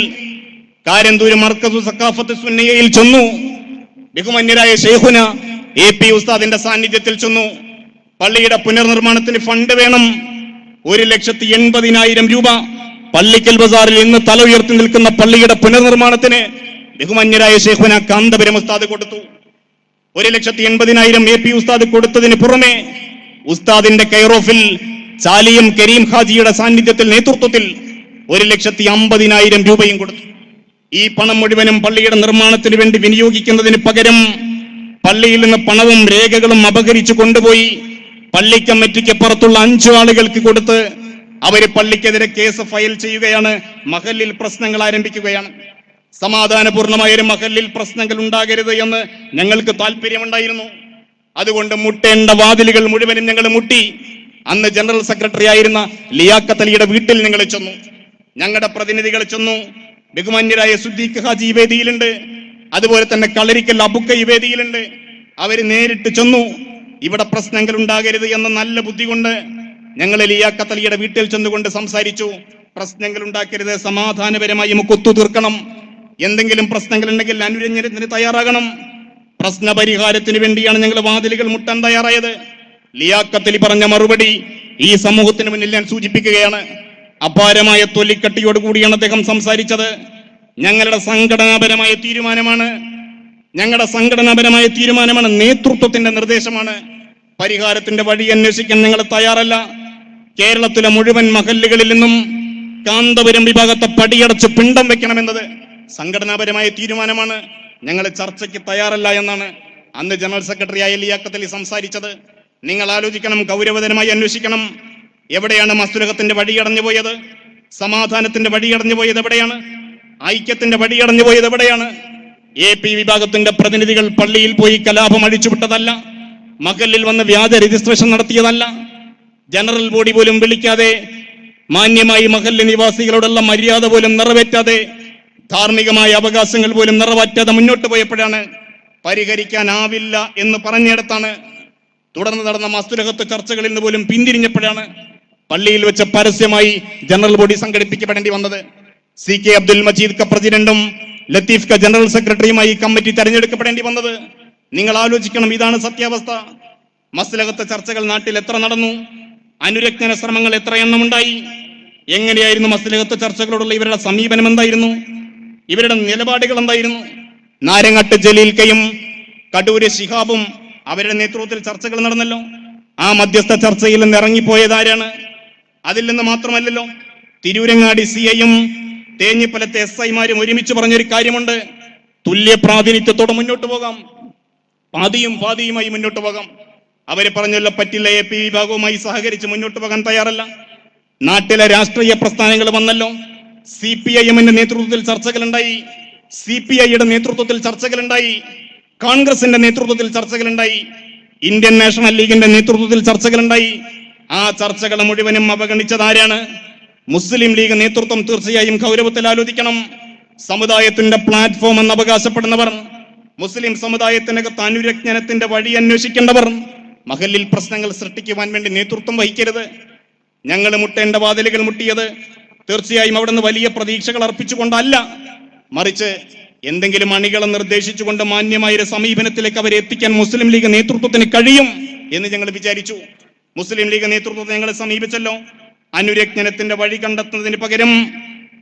കാരന്തൂര് മർക്കസു സക്കാഫത്ത് സുന്നയയിൽ ചെന്നു. ബഹുമന്യരായ ഷെയ്ഹുന എ പി ഉസ്താദിന്റെ സാന്നിധ്യത്തിൽ ചെന്നു. പള്ളിയുടെ പുനർനിർമ്മാണത്തിന് ഫണ്ട് വേണം. ഒരു ലക്ഷത്തി എൺപതിനായിരം രൂപ പള്ളിക്കൽ ബസാറിൽ ഇന്ന് തല ഉയർത്തി നിൽക്കുന്ന പള്ളിയുടെ പുനർനിർമ്മാണത്തിന് ബഹുമന്യരായ ഷെയ്ഖുന കാന്തപുരം ഉസ്താദ് കൊടുത്തു. ഒരു ലക്ഷത്തി എൺപതിനായിരം എ പി ഉസ്താദ് കൊടുത്തതിന് പുറമെ ഉസ്താദിന്റെ കെയറോഫിൽ ചാലിയും കരീം ഹാജിയുടെ സാന്നിധ്യത്തിൽ നേതൃത്വത്തിൽ ഒരു ലക്ഷത്തി അമ്പതിനായിരം രൂപയും കൊടുത്തു. ഈ പണം മുഴുവനും പള്ളിയുടെ നിർമ്മാണത്തിന് വേണ്ടി വിനിയോഗിക്കുന്നതിന് പകരം പള്ളിയിൽ നിന്ന് പണവും രേഖകളും അപഹരിച്ചു കൊണ്ടുപോയി. പള്ളി കമ്മിറ്റിക്ക് പുറത്തുള്ള അഞ്ചു ആളുകൾക്ക് കൊടുത്ത് അവർ പള്ളിക്കെതിരെ കേസ് ഫയൽ ചെയ്യുകയാണ് മഹലിൽ പ്രശ്നങ്ങൾ ആരംഭിക്കുകയാണ്. സമാധാനപൂർണമായ ഒരു മഹലിൽ പ്രശ്നങ്ങൾ ഉണ്ടാകരുത് എന്ന് ഞങ്ങൾക്ക് താല്പര്യമുണ്ടായിരുന്നു. അതുകൊണ്ട് മുട്ടേണ്ട വാതിലുകൾ മുഴുവനും ഞങ്ങൾ മുട്ടി. അന്ന് ജനറൽ സെക്രട്ടറി ആയിരുന്ന ലിയാക്കത്തലിയുടെ വീട്ടിൽ നിങ്ങൾ ചെന്നു. ഞങ്ങളുടെ പ്രതിനിധികൾ ചെന്നു. ബഹുമാന്യരായ സുദ്ദീഖ് ഹാജി വേദിയിലുണ്ട്. അതുപോലെ തന്നെ കളരിക്കൽ അബുക്ക വേദിയിലുണ്ട്. അവർ നേരിട്ട് ചെന്നു. ഇവിടെ പ്രശ്നങ്ങൾ ഉണ്ടാകരുത് എന്ന നല്ല ബുദ്ധി കൊണ്ട് ഞങ്ങൾ ലിയാഖത്ത് അലിയുടെ വീട്ടിൽ ചെന്നുകൊണ്ട് സംസാരിച്ചു. പ്രശ്നങ്ങൾ ഉണ്ടാക്കരുത് സമാധാനപരമായി നമുക്ക് ഒത്തു തീർക്കണം എന്തെങ്കിലും പ്രശ്നങ്ങൾ ഉണ്ടെങ്കിൽ അനുരഞ്ജനത്തിന് തയ്യാറാകണം. പ്രശ്ന പരിഹാരത്തിന് വേണ്ടിയാണ് ഞങ്ങൾ വാതിലുകൾ മുട്ടാൻ തയ്യാറായത്. ലിയാക്കത്തലി പറഞ്ഞ മറുപടി ഈ സമൂഹത്തിന് മുന്നിൽ ഞാൻ സൂചിപ്പിക്കുകയാണ്. അപാരമായ തൊലിക്കട്ടിയോട് കൂടിയാണ് അദ്ദേഹം സംസാരിച്ചത്. ഞങ്ങളുടെ സംഘടനാപരമായ തീരുമാനമാണ്. ഞങ്ങളുടെ സംഘടനാപരമായ തീരുമാനമാണ് നേതൃത്വത്തിന്റെ നിർദ്ദേശമാണ്. പരിഹാരത്തിന്റെ വഴി അന്വേഷിക്കാൻ നിങ്ങൾ തയ്യാറല്ല. കേരളത്തിലെ മുഴുവൻ മഹല്ലുകളിൽ നിന്നും കാന്തപുരം വിഭാഗത്തെ പടിയടച്ച് പിണ്ടം വെക്കണമെന്നത് സംഘടനാപരമായ തീരുമാനമാണ്. ഞങ്ങൾ ചർച്ചയ്ക്ക് തയ്യാറല്ല എന്നാണ് അന്ന് ജനറൽ സെക്രട്ടറി ആയ ലിയാക്കത്തലി സംസാരിച്ചത്. നിങ്ങൾ ആലോചിക്കണം ഗൗരവതരമായി അന്വേഷിക്കണം. എവിടെയാണ് മസ്തുലകത്തിന്റെ വഴിയടഞ്ഞു പോയത്? സമാധാനത്തിന്റെ വഴിയടഞ്ഞു പോയത് എവിടെയാണ്? ഐക്യത്തിന്റെ വഴിയടഞ്ഞു പോയത് എവിടെയാണ്? എ പി വിഭാഗത്തിന്റെ പ്രതിനിധികൾ പള്ളിയിൽ പോയി കലാപം അഴിച്ചുവിട്ടതല്ല. മകലിൽ വന്ന് വ്യാജ രജിസ്ട്രേഷൻ നടത്തിയതല്ല. ജനറൽ ബോഡി പോലും വിളിക്കാതെ മാന്യമായി മഹല്ല് നിവാസികളോടുള്ള മര്യാദ പോലും നിറവേറ്റാതെ ധാർമ്മികമായ അവകാശങ്ങൾ പോലും നിറവേറ്റാതെ മുന്നോട്ട് പോയപ്പോഴാണ് പരിഹരിക്കാനാവില്ല എന്ന് പറഞ്ഞിടത്താണ് തുടർന്ന് നടന്ന മസ്തുരഹത്ത് ചർച്ചകളിൽ നിന്ന് പോലും പിന്തിരിഞ്ഞപ്പോഴാണ് പള്ളിയിൽ വെച്ച് പരസ്യമായി ജനറൽ ബോഡി സംഘടിപ്പിക്കപ്പെടേണ്ടി വന്നത്. സി കെ അബ്ദുൽ മജീദ് ക പ്രസിഡന്റും ലത്തീഫ് ക ജനറൽ സെക്രട്ടറിയുമായി കമ്മിറ്റി തെരഞ്ഞെടുക്കപ്പെടേണ്ടി വന്നത്. നിങ്ങൾ ആലോചിക്കണം ഇതാണ് സത്യാവസ്ഥ. മസ്ലകത്തെ ചർച്ചകൾ നാട്ടിൽ എത്ര നടന്നു? അനുരജ്ഞന ശ്രമങ്ങൾ എത്ര എണ്ണം ഉണ്ടായി എങ്ങനെയായിരുന്നു മസ്ലകത്തെ ചർച്ചകളോടുള്ള ഇവരുടെ സമീപനം എന്തായിരുന്നു? ഇവരുടെ നിലപാടുകൾ എന്തായിരുന്നു? നാരങ്ങാട്ട് ജലീൽക്കയും കയും കടൂര് ശിഹാബും അവരുടെ നേതൃത്വത്തിൽ ചർച്ചകൾ നടന്നല്ലോ. ആ മധ്യസ്ഥ ചർച്ചയിൽ നിന്ന് ഇറങ്ങിപ്പോയത് ആരാണ്? അതിൽ നിന്ന് മാത്രമല്ലല്ലോ തിരൂരങ്ങാടി സി ഐയും തേഞ്ഞിപ്പലത്തെ എസ് ഐമാരും ഒരുമിച്ച് പറഞ്ഞൊരു കാര്യമുണ്ട്. തുല്യ പ്രാതിനിധ്യത്തോടെ മുന്നോട്ട് പോകാം. പാതിയും പാതിയുമായി മുന്നോട്ട് പോകാം. അവർ പറഞ്ഞല്ലോ പറ്റില്ല എ പി വിഭാഗവുമായി സഹകരിച്ച് മുന്നോട്ട് പോകാൻ തയ്യാറല്ല. നാട്ടിലെ രാഷ്ട്രീയ പ്രസ്ഥാനങ്ങൾ വന്നല്ലോ. സി പി ഐ എമ്മിന്റെ നേതൃത്വത്തിൽ ചർച്ചകളുണ്ടായി. സി പി ഐയുടെ നേതൃത്വത്തിൽ ചർച്ചകളുണ്ടായി. കോൺഗ്രസിന്റെ നേതൃത്വത്തിൽ ചർച്ചകളുണ്ടായി. ഇന്ത്യൻ നാഷണൽ ലീഗിന്റെ നേതൃത്വത്തിൽ ചർച്ചകളുണ്ടായി. ആ ചർച്ചകൾ മുഴുവനും അവഗണിച്ചത് ആരാണ്? മുസ്ലിം ലീഗ് നേതൃത്വം തീർച്ചയായും ഗൗരവത്തിൽ ആലോചിക്കണം. സമുദായത്തിന്റെ പ്ലാറ്റ്ഫോം എന്ന് അവകാശപ്പെടുന്നവർ മുസ്ലിം സമുദായത്തിനകത്ത് അനുരജ്ഞനത്തിന്റെ വഴി അന്വേഷിക്കേണ്ടവർ മഹലിൽ പ്രശ്നങ്ങൾ സൃഷ്ടിക്കുവാൻ വേണ്ടി നേതൃത്വം വഹിക്കരുത്. ഞങ്ങൾ മുട്ടേണ്ട വാതിലുകൾ മുട്ടിയത് തീർച്ചയായും അവിടെ നിന്ന് വലിയ പ്രതീക്ഷകൾ അർപ്പിച്ചുകൊണ്ടല്ല. മറിച്ച് എന്തെങ്കിലും അണികളെ നിർദ്ദേശിച്ചുകൊണ്ട് മാന്യമായ ഒരു സമീപനത്തിലേക്ക് അവരെ എത്തിക്കാൻ മുസ്ലിം ലീഗ് നേതൃത്വത്തിന് കഴിയും എന്ന് ഞങ്ങൾ വിചാരിച്ചു. മുസ്ലിം ലീഗ് നേതൃത്വത്തെ ഞങ്ങളെ സമീപിച്ചല്ലോ. അനുരജ്ഞനത്തിന്റെ വഴി കണ്ടെത്തുന്നതിന് പകരം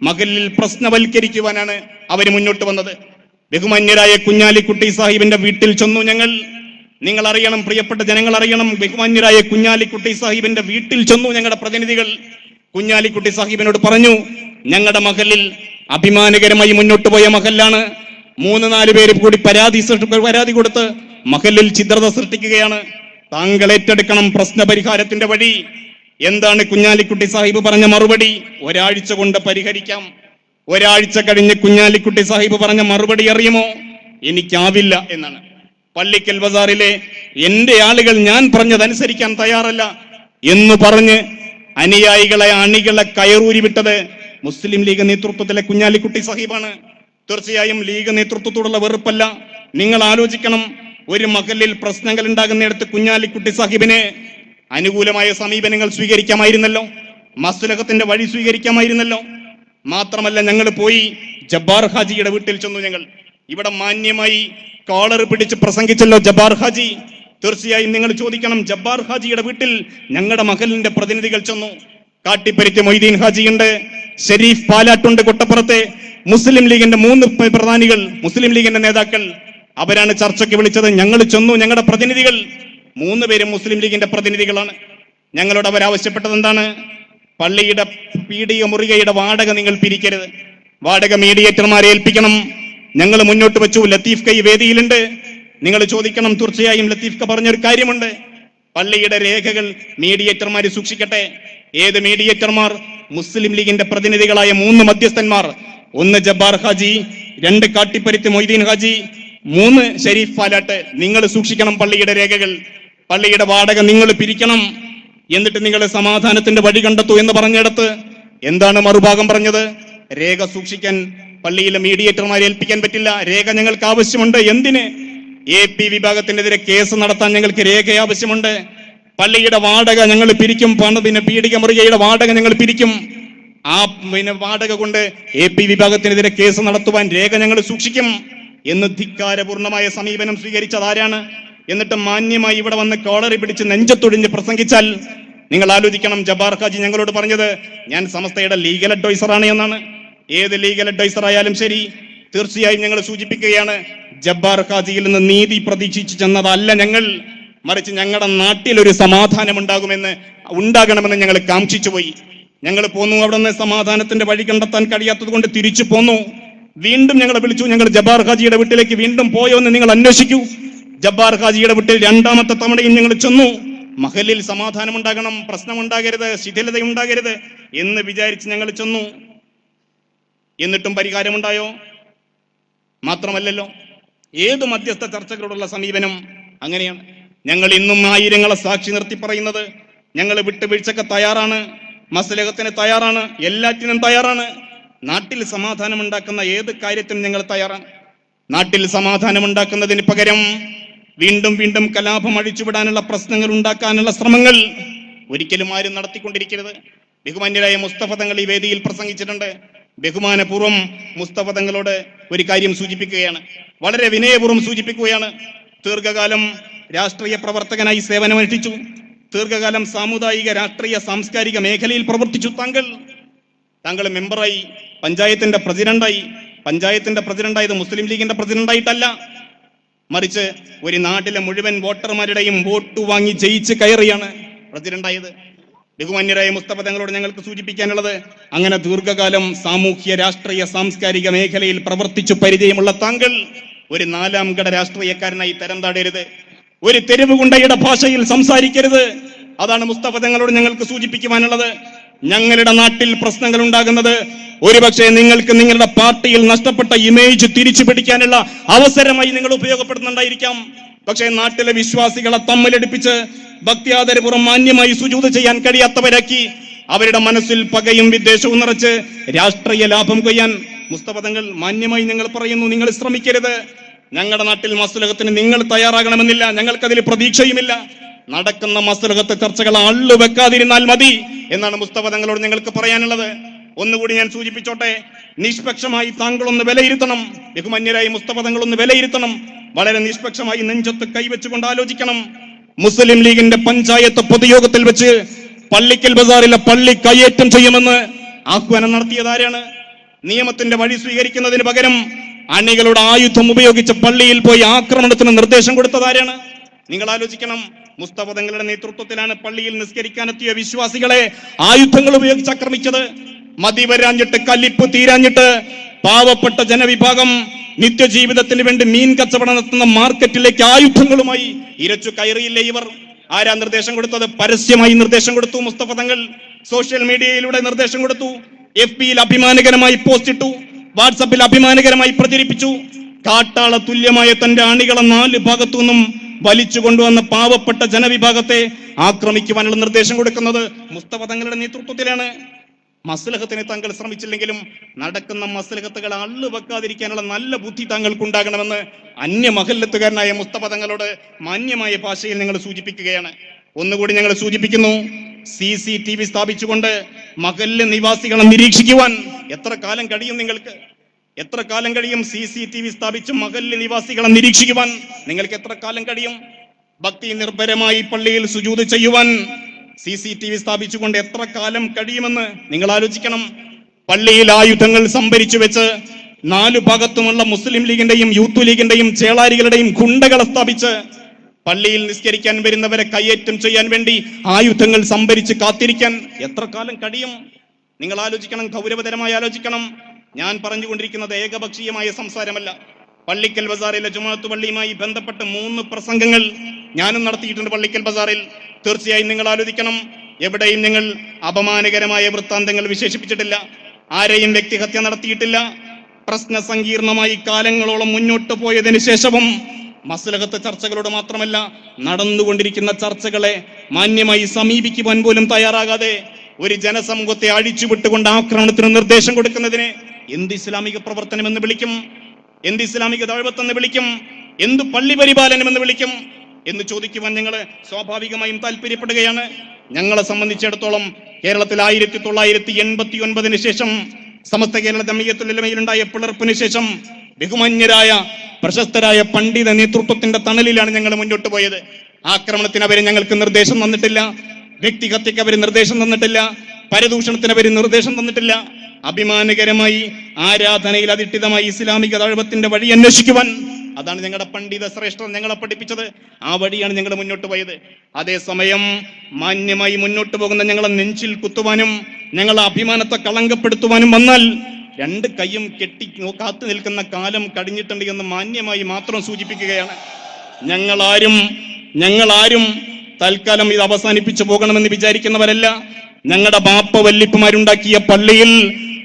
മകലിൽ പ്രശ്നവൽക്കരിക്കുവാനാണ് അവർ മുന്നോട്ട് വന്നത്. ബഹുമാന്യരായ കുഞ്ഞാലിക്കുട്ടി സാഹിബിന്റെ വീട്ടിൽ ചെന്നു ഞങ്ങൾ. നിങ്ങൾ അറിയണം പ്രിയപ്പെട്ട ജനങ്ങൾ അറിയണം. ബഹുമാന്യരായ കുഞ്ഞാലിക്കുട്ടി സാഹിബിന്റെ വീട്ടിൽ ചെന്നു ഞങ്ങളുടെ പ്രതിനിധികൾ. കുഞ്ഞാലിക്കുട്ടി സാഹിബിനോട് പറഞ്ഞു ഞങ്ങളുടെ മഹലിൽ അഭിമാനകരമായി മുന്നോട്ട് പോയ മഹലാണ് മൂന്ന് നാല് പേര് കൂടി പരാതി പരാതി കൊടുത്ത് മഹലിൽ ചിത്രത സൃഷ്ടിക്കുകയാണ്. താങ്കൾ ഏറ്റെടുക്കണം പ്രശ്ന പരിഹാരത്തിന്റെ വഴി. എന്താണ് കുഞ്ഞാലിക്കുട്ടി സാഹിബ് പറഞ്ഞ മറുപടി? ഒരാഴ്ച കൊണ്ട് പരിഹരിക്കാം. ഒരാഴ്ച കഴിഞ്ഞ് കുഞ്ഞാലിക്കുട്ടി സാഹിബ് പറഞ്ഞ മറുപടി അറിയുമോ? എനിക്കാവില്ല എന്നാണ്. പള്ളിക്കൽ ബസാറിലെ എന്റെ ആളുകൾ ഞാൻ പറഞ്ഞതനുസരിക്കാൻ തയ്യാറല്ല എന്ന് പറഞ്ഞ് അനുയായികളെ അണികളെ കയറൂരി വിട്ടത് മുസ്ലിം ലീഗ് നേതൃത്വത്തിലെ കുഞ്ഞാലിക്കുട്ടി സാഹിബാണ്. തീർച്ചയായും ലീഗ് നേതൃത്വത്തോടുള്ള വെറുപ്പല്ല. നിങ്ങൾ ആലോചിക്കണം ഒരു മകലിൽ പ്രശ്നങ്ങൾ ഉണ്ടാകുന്നിടത്ത് കുഞ്ഞാലിക്കുട്ടി സാഹിബിന് അനുകൂലമായ സമീപനങ്ങൾ സ്വീകരിക്കാമായിരുന്നല്ലോ. മസ്തുലകത്തിന്റെ വഴി സ്വീകരിക്കാമായിരുന്നല്ലോ. മാത്രമല്ല ഞങ്ങൾ പോയി ജബ്ബാർ ഹാജിയുടെ വീട്ടിൽ ചെന്നു ഞങ്ങൾ. ഇവിടെ മാന്യമായി കോളർ പിടിച്ച് പ്രസംഗിച്ചല്ലോ ജബ്ബാർ ഹാജി. തീർച്ചയായും നിങ്ങൾ ചോദിക്കണം ജബ്ബാർ ഹാജിയുടെ വീട്ടിൽ ഞങ്ങളുടെ മകലിന്റെ പ്രതിനിധികൾ ചെന്നു. കാട്ടിപ്പരിറ്റ് മൊയ്തീൻ ഹാജിയുണ്ട് ഷെരീഫ് പാലാട്ടുണ്ട് കൊട്ടപ്പുറത്തെ. മുസ്ലിം ലീഗിന്റെ മൂന്ന് പ്രധാനികൾ മുസ്ലിം ലീഗിന്റെ നേതാക്കൾ. അവരാണ് ചർച്ചയ്ക്ക് വിളിച്ചത്. ഞങ്ങൾ ചെന്നു ഞങ്ങളുടെ പ്രതിനിധികൾ. മൂന്ന് പേരും മുസ്ലിം ലീഗിന്റെ പ്രതിനിധികളാണ്. ഞങ്ങളോട് അവരാവശ്യപ്പെട്ടത് എന്താണ്? പള്ളിയുടെ പീഡിക മുറികയുടെ വാടക നിങ്ങൾ പിരിക്കരുത്. വാടക മീഡിയേറ്റർമാരെ ഏൽപ്പിക്കണം. ഞങ്ങൾ മുന്നോട്ട് വെച്ചു. ലത്തീഫ് കൈ വേദിയിലുണ്ട്. നിങ്ങൾ ചോദിക്കണം തീർച്ചയായും ലത്തീഫ് ക പറഞ്ഞൊരു കാര്യമുണ്ട്. പള്ളിയുടെ രേഖകൾ മീഡിയേറ്റർമാർ സൂക്ഷിക്കട്ടെ. ഏത് മീഡിയേറ്റർമാർ? മുസ്ലിം ലീഗിന്റെ പ്രതിനിധികളായ മൂന്ന് മധ്യസ്ഥന്മാർ. ഒന്ന് ജബ്ബാർ ഹാജി രണ്ട് കാട്ടിപ്പരുത്തി മൊയ്തീൻ ഹാജി മൂന്ന് ഷെരീഫ് പാലാട്ട് നിങ്ങൾ സൂക്ഷിക്കണം പള്ളിയുടെ രേഖകൾ. പള്ളിയുടെ വാടക നിങ്ങൾ പിരിക്കണം. എന്നിട്ട് നിങ്ങളെ സമാധാനത്തിന്റെ വഴി കണ്ടെത്തൂ എന്ന് പറഞ്ഞിടത്ത് എന്താണ് മറുഭാഗം പറഞ്ഞത്? രേഖ സൂക്ഷിക്കാൻ പള്ളിയിലെ മീഡിയേറ്റർമാരെ ഏൽപ്പിക്കാൻ പറ്റില്ല. രേഖ ഞങ്ങൾക്ക് ആവശ്യമുണ്ട്. എന്തിന്? എ പി വിഭാഗത്തിനെതിരെ കേസ് നടത്താൻ ഞങ്ങൾക്ക് രേഖ ആവശ്യമുണ്ട്. പള്ളിയുടെ വാടക ഞങ്ങൾ പിരിക്കും. പിന്നെ പീഡിക മുറികയുടെ വാടക ഞങ്ങൾ പിരിക്കും. ആ പിന്നെ വാടക കൊണ്ട് എ പി വിഭാഗത്തിനെതിരെ കേസ് നടത്തുവാൻ രേഖ ഞങ്ങൾ സൂക്ഷിക്കും എന്ന് ധിക്കാരപൂർണമായ സമീപനം സ്വീകരിച്ചത് ആരാണ്? എന്നിട്ട് മാന്യമായി ഇവിടെ വന്ന് കോളറി പിടിച്ച് നെഞ്ചത്തൊടിഞ്ഞ് പ്രസംഗിച്ചാൽ നിങ്ങൾ ആലോചിക്കണം ജബാർ ഖാജി ഞങ്ങളോട് പറഞ്ഞത് ഞാൻ സമസ്തയുടെ ലീഗൽ അഡ്വൈസറാണ് എന്നാണ്. ഏത് ലീഗൽ അഡ്വൈസർ ആയാലും ശരി തീർച്ചയായും ഞങ്ങൾ സൂചിപ്പിക്കുകയാണ് ജബ്ബാർ ഖാജിയിൽ നിന്ന് നീതി പ്രതീക്ഷിച്ചു ചെന്നതല്ല ഞങ്ങൾ മറിച്ച് ഞങ്ങളുടെ നാട്ടിൽ ഒരു സമാധാനം ഉണ്ടാകുമെന്ന് ഉണ്ടാകണമെന്ന് ഞങ്ങൾ കാംക്ഷിച്ചു പോയി ഞങ്ങൾ പോന്നു അവിടെ നിന്ന് സമാധാനത്തിന്റെ വഴി കണ്ടെത്താൻ കഴിയാത്തത് കൊണ്ട് തിരിച്ചു പോന്നു. വീണ്ടും ഞങ്ങളെ വിളിച്ചു ഞങ്ങൾ ജബാർ ഖാജിയുടെ വീട്ടിലേക്ക് വീണ്ടും പോയോ എന്ന് നിങ്ങൾ അന്വേഷിക്കൂ. ജബ്ബാർ ഖാജിയുടെ വീട്ടിൽ രണ്ടാമത്തെ തവണയും ഞങ്ങൾ ചെന്നു. മഹലിൽ സമാധാനം ഉണ്ടാകണം പ്രശ്നമുണ്ടാകരുത് ശിഥിലത ഉണ്ടാകരുത് എന്ന് വിചാരിച്ച് ഞങ്ങൾ ചെന്നു. എന്നിട്ടും പരിഹാരമുണ്ടായോ? മാത്രമല്ലല്ലോ ഏത് മധ്യസ്ഥ ചർച്ചകളോടുള്ള സമീപനം അങ്ങനെയാണ്. ഞങ്ങൾ ഇന്നും ആയിരങ്ങളെ സാക്ഷി നിർത്തി പറയുന്നത് ഞങ്ങൾ വിട്ടുവീഴ്ചക്ക് തയ്യാറാണ് മസലകത്തിന് തയ്യാറാണ് എല്ലാറ്റിനും തയ്യാറാണ്. നാട്ടിൽ സമാധാനം ഉണ്ടാക്കുന്ന ഏത് കാര്യത്തിനും ഞങ്ങൾ തയ്യാറാണ്. നാട്ടിൽ സമാധാനം ഉണ്ടാക്കുന്നതിന് പകരം വീണ്ടും വീണ്ടും കലാപം അഴിച്ചുവിടാനുള്ള പ്രശ്നങ്ങൾ ഉണ്ടാക്കാനുള്ള ശ്രമങ്ങൾ ഒരിക്കലും ആരും നടത്തിക്കൊണ്ടിരിക്കരുത്. ബഹുമാന്യരായ മുസ്തഫ തങ്ങൾ ഈ വേദിയിൽ പ്രസംഗിച്ചിട്ടുണ്ട്. ബഹുമാനപൂർവം മുസ്തഫ തങ്ങളോട് ഒരു കാര്യം സൂചിപ്പിക്കുകയാണ്. വളരെ വിനയപൂർവം സൂചിപ്പിക്കുകയാണ്. ദീർഘകാലം രാഷ്ട്രീയ പ്രവർത്തകനായി സേവനമനുഷ്ഠിച്ചു. ദീർഘകാലം സാമുദായിക രാഷ്ട്രീയ സാംസ്കാരിക മേഖലയിൽ പ്രവർത്തിച്ചു താങ്കൾ താങ്കൾ മെമ്പറായി പഞ്ചായത്തിന്റെ പ്രസിഡന്റായി പഞ്ചായത്തിന്റെ പ്രസിഡന്റായത് മുസ്ലിം ലീഗിന്റെ പ്രസിഡന്റായിട്ടല്ല മറിച്ച് ഒരു നാട്ടിലെ മുഴുവൻ വോട്ടർമാരുടെയും വോട്ട് വാങ്ങി ജയിച്ച് കയറിയാണ് പ്രസിഡന്റായത്. ബഹുമാന്യരായ മുസ്തഫ തങ്ങളോട് ഞങ്ങൾക്ക് സൂചിപ്പിക്കാനുള്ളത് അങ്ങനെ ദീർഘകാലം സാമൂഹ്യ രാഷ്ട്രീയ സാംസ്കാരിക മേഖലയിൽ പ്രവർത്തിച്ചു പരിചയമുള്ള താങ്കൾ ഒരു നാലാം ഘട രാഷ്ട്രീയക്കാരനായി തരം താടരുത് ഒരു തെരുവ് ഗുണ്ടയുടെ ഭാഷയിൽ സംസാരിക്കരുത്. അതാണ് മുസ്തഫ തങ്ങളോട് ഞങ്ങൾക്ക് സൂചിപ്പിക്കുവാനുള്ളത്. ഞങ്ങളുടെ നാട്ടിൽ പ്രശ്നങ്ങൾ ഉണ്ടാകുന്നത് ഒരുപക്ഷെ നിങ്ങൾക്ക് നിങ്ങളുടെ പാർട്ടിയിൽ നഷ്ടപ്പെട്ട ഇമേജ് തിരിച്ചു പിടിക്കാനുള്ള അവസരമായി നിങ്ങൾ ഉപയോഗപ്പെടുന്നുണ്ടായിരിക്കാം. പക്ഷേ നാട്ടിലെ വിശ്വാസികളെ തമ്മിലടിപ്പിച്ച് ഭക്തിയാദരപൂർവം മാന്യമായി സുജൂത ചെയ്യാൻ കഴിയാത്തവരാക്കി അവരുടെ മനസ്സിൽ പകയും വിദ്വേഷവും നിറച്ച് രാഷ്ട്രീയ ലാഭം കൊയ്യാൻ മുസ്തപദങ്ങൾ മാന്യമായി നിങ്ങൾ പറയുന്നു നിങ്ങൾ ശ്രമിക്കരുത്. ഞങ്ങളുടെ നാട്ടിൽ മസ്തുലകത്തിന് നിങ്ങൾ തയ്യാറാകണമെന്നില്ല ഞങ്ങൾക്കതിൽ പ്രതീക്ഷയുമില്ല. നടക്കുന്ന മസ്തുലകത്തെ ചർച്ചകൾ അള്ളു വെക്കാതിരുന്നാൽ മതി. എന്നാണ് മുസ്തഫ തങ്ങളോട് ഞങ്ങൾക്ക് പറയാനുള്ളത്. ഒന്നുകൂടി ഞാൻ സൂചിപ്പിച്ചോട്ടെ നിഷ്പക്ഷമായി താങ്കൾ ഒന്ന് വിലയിരുത്തണം. ബഹുമന്യരായി മുസ്തഫ തങ്ങൾ ഒന്ന് വിലയിരുത്തണം. വളരെ നിഷ്പക്ഷമായി നെഞ്ചത്ത് കൈവച്ചുകൊണ്ട് ആലോചിക്കണം. മുസ്ലിം ലീഗിന്റെ പഞ്ചായത്ത് പൊതുയോഗത്തിൽ വെച്ച് പള്ളിക്കൽ ബസാറിലെ പള്ളി കയ്യേറ്റം ചെയ്യുമെന്ന് ആഹ്വാനം നടത്തിയതാരാണ് നിയമത്തിന്റെ വഴി സ്വീകരിക്കുന്നതിന് പകരം അണികളുടെ ആയുധം ഉപയോഗിച്ച് പള്ളിയിൽ പോയി ആക്രമണത്തിന് നിർദ്ദേശം കൊടുത്തതാരാണ് നിങ്ങൾ ആലോചിക്കണം. മുസ്തഫ തങ്ങളുടെ നേതൃത്വത്തിലാണ് പള്ളിയിൽ നിസ്കരിക്കാനെത്തിയ വിശ്വാസികളെ ആയുധങ്ങൾ ഉപയോഗിച്ച് ആക്രമിച്ചത്. മതി വരാഞ്ഞിട്ട് കല്ലിപ്പ് തീരാഞ്ഞിട്ട് പാവപ്പെട്ട ജനവിഭാഗം നിത്യജീവിതത്തിന് വേണ്ടി മീൻ കച്ചവടം നടത്തുന്ന മാർക്കറ്റിലേക്ക് ആയുധങ്ങളുമായി ഇരച്ചു കയറിയില്ലേ ഇവർ? ആരാ നിർദ്ദേശം കൊടുത്തത്? പരസ്യമായി നിർദ്ദേശം കൊടുത്തു മുസ്തഫ തങ്ങൾ സോഷ്യൽ മീഡിയയിലൂടെ നിർദ്ദേശം കൊടുത്തു. എഫ് പിയിൽ അഭിമാനകരമായി പോസ്റ്റ് ഇട്ടു. വാട്സപ്പിൽ അഭിമാനകരമായി പ്രചരിപ്പിച്ചു. കാട്ടാള തുല്യമായ തന്റെ അണികളെ നാല് ഭാഗത്തു നിന്നും വലിച്ചു കൊണ്ടുവന്ന പാവപ്പെട്ട ജനവിഭാഗത്തെ ആക്രമിക്കുവാനുള്ള നിർദ്ദേശം കൊടുക്കുന്നത് മുസ്തഫ തങ്ങളുടെ നേതൃത്വത്തിലാണ്. മസ്ലഹത്തിനെ താങ്കൾ ശ്രമിച്ചില്ലെങ്കിലും നടക്കുന്ന മസ്ലഹത്തുകൾ അള്ളു വെക്കാതിരിക്കാനുള്ള നല്ല ബുദ്ധി താങ്കൾക്കുണ്ടാകണമെന്ന് അന്യ മഹല്ലത്തുകാരനായ മുസ്തഫ തങ്ങളോട് മാന്യമായ ഭാഷയിൽ നിങ്ങൾ സൂചിപ്പിക്കുകയാണ്. ഒന്നുകൂടി ഞങ്ങൾ സൂചിപ്പിക്കുന്നു സി സി ടി വി സ്ഥാപിച്ചുകൊണ്ട് മഹല്ല് നിവാസികളെ നിരീക്ഷിക്കുവാൻ എത്ര കാലം കഴിയും നിങ്ങൾക്ക്? എത്ര കാലം കഴിയും സി സി ടി വി സ്ഥാപിച്ച് മഹല്ല് നിവാസികളെ നിരീക്ഷിക്കുവാൻ? നിങ്ങൾക്ക് എത്ര കാലം കഴിയും? ഭക്തി നിർഭരമായി പള്ളിയിൽ സുജൂത് ചെയ്യുവാൻ സി സി ടി വി സ്ഥാപിച്ചുകൊണ്ട് എത്ര കാലം കഴിയുമെന്ന് നിങ്ങൾ ആലോചിക്കണം. പള്ളിയിൽ ആയുധങ്ങൾ സംഭരിച്ചു വെച്ച് നാലു ഭാഗത്തുമുള്ള മുസ്ലിം ലീഗിന്റെയും യൂത്ത് ലീഗിന്റെയും ചേളാരികളുടെയും ഗുണ്ടകളെ സ്ഥാപിച്ച് പള്ളിയിൽ നിസ്കരിക്കാൻ വരുന്നവരെ കയ്യേറ്റം ചെയ്യാൻ വേണ്ടി ആയുധങ്ങൾ സംഭരിച്ച് കാത്തിരിക്കാൻ എത്ര കാലം കഴിയും? നിങ്ങൾ ആലോചിക്കണം ഗൗരവതരമായി ആലോചിക്കണം. ഞാൻ പറഞ്ഞുകൊണ്ടിരിക്കുന്നത് ഏകപക്ഷീയമായ സംസാരമല്ല. പള്ളിക്കൽ ബസാറിലെ ജുമാഅത്ത് പള്ളിയുമായി ബന്ധപ്പെട്ട് മൂന്ന് പ്രസംഗങ്ങൾ ഞാനും നടത്തിയിട്ടുണ്ട് പള്ളിക്കൽ ബസാറിൽ. തീർച്ചയായും നിങ്ങൾ ആലോചിക്കണം എവിടെയും നിങ്ങൾ അപമാനകരമായ വൃത്താന്തങ്ങൾ വിശേഷിപ്പിച്ചിട്ടില്ല. ആരെയും വ്യക്തിഹത്യ നടത്തിയിട്ടില്ല. പ്രശ്ന സങ്കീർണമായി കാലങ്ങളോളം മുന്നോട്ട് പോയതിനു ശേഷവും മസ്ലഹത്ത് ചർച്ചകളോട് മാത്രമല്ല നടന്നുകൊണ്ടിരിക്കുന്ന ചർച്ചകളെ മാന്യമായി സമീപിക്കുവാൻ പോലും തയ്യാറാകാതെ ഒരു ജനസമൂഹത്തെ അഴിച്ചുവിട്ടുകൊണ്ട് ആക്രമണത്തിന് നിർദ്ദേശം കൊടുക്കുന്നതിനെ എന്ത് ഇസ്ലാമിക പ്രവർത്തനം എന്ന് വിളിക്കും? എന്ത് ഇസ്ലാമിക ദഴവത്തെന്ന് വിളിക്കും? എന്ത് പള്ളി പരിപാലനം എന്ന് വിളിക്കും? എന്ന് ചോദിക്കുവാൻ ഞങ്ങൾ സ്വാഭാവികമായും താല്പര്യപ്പെടുകയാണ്. ഞങ്ങളെ സംബന്ധിച്ചിടത്തോളം കേരളത്തിൽ ആയിരത്തി തൊള്ളായിരത്തി എൺപത്തി ഒൻപതിന് ശേഷം സമസ്ത കേരള ദമയത്തുലമയിലുണ്ടായ പിളർപ്പിന് ശേഷം ബഹുമാന്യരായ പ്രശസ്തരായ പണ്ഡിത നേതൃത്വത്തിന്റെ തണലിലാണ് ഞങ്ങൾ മുന്നോട്ട് പോയത്. ആക്രമണത്തിന് അവരെ ഞങ്ങൾക്ക് നിർദ്ദേശം തന്നിട്ടില്ല. വ്യക്തിഹത്യക്ക് അവർ നിർദ്ദേശം തന്നിട്ടില്ല. പരദൂഷണത്തിന് അവർ നിർദ്ദേശം തന്നിട്ടില്ല. അഭിമാനകരമായി ആരാധനയിൽ അധിഷ്ഠിതമായി ഇസ്ലാമിക തഴവത്തിന്റെ വഴി അന്വേഷിക്കുവാൻ അതാണ് ഞങ്ങളുടെ പണ്ഡിത ശ്രേഷ്ഠർ ഞങ്ങളെ പഠിപ്പിച്ചത്. ആ വഴിയാണ് ഞങ്ങൾ മുന്നോട്ട് പോയത്. അതേസമയം മാന്യമായി മുന്നോട്ട് പോകുന്ന ഞങ്ങളെ നെഞ്ചിൽ കുത്തുവാനും ഞങ്ങളെ അഭിമാനത്തെ കളങ്കപ്പെടുത്തുവാനും വന്നാൽ രണ്ട് കൈയും കെട്ടി കാത്തു നിൽക്കുന്ന കാലം കഴിഞ്ഞിട്ടുണ്ട് എന്ന് മാന്യമായി മാത്രം സൂചിപ്പിക്കുകയാണ്. ഞങ്ങളാരും ഞങ്ങളാരും തൽക്കാലം ഇത് അവസാനിപ്പിച്ചു പോകണമെന്ന് വിചാരിക്കുന്നവരല്ല. ഞങ്ങളുടെ ബാപ്പ വല്ലിപ്പമാരുണ്ടാക്കിയ പള്ളിയിൽ